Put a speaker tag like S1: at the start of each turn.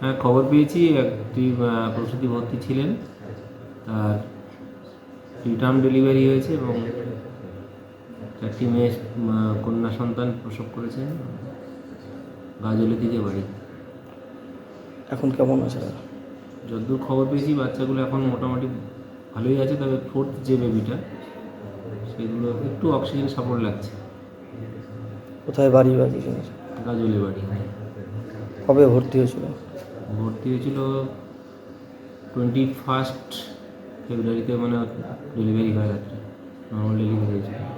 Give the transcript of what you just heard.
S1: হ্যাঁ খবর পেয়েছি একটি প্রসূতি ভর্তি ছিলেন। তার রিটার্ন ডেলিভারি হয়েছে এবং চারটি মেয়ে কন্যা সন্তান প্রসব করেছেন। গাজলের দিকে বাড়ি।
S2: এখন কেমন আছে? তারা
S1: যতদূর খবর পেয়েছি বাচ্চাগুলো এখন মোটামুটি ভালোই আছে তবে ফোর্থ যে বেবিটা সেগুলো একটু অক্সিজেন সাপোর্ট লাগছে।
S2: কোথায় বাড়ি বা কিছু
S1: গাজলে বাড়ি
S2: কবে ভর্তি হয়েছিল?
S1: ভর্তি হয়েছিল টোয়েন্টি ফার্স্ট ফেব্রুয়ারিতে মানে ডেলিভারি হয় রাত্রে নর্মাল ডেলিভারি হয়েছিল।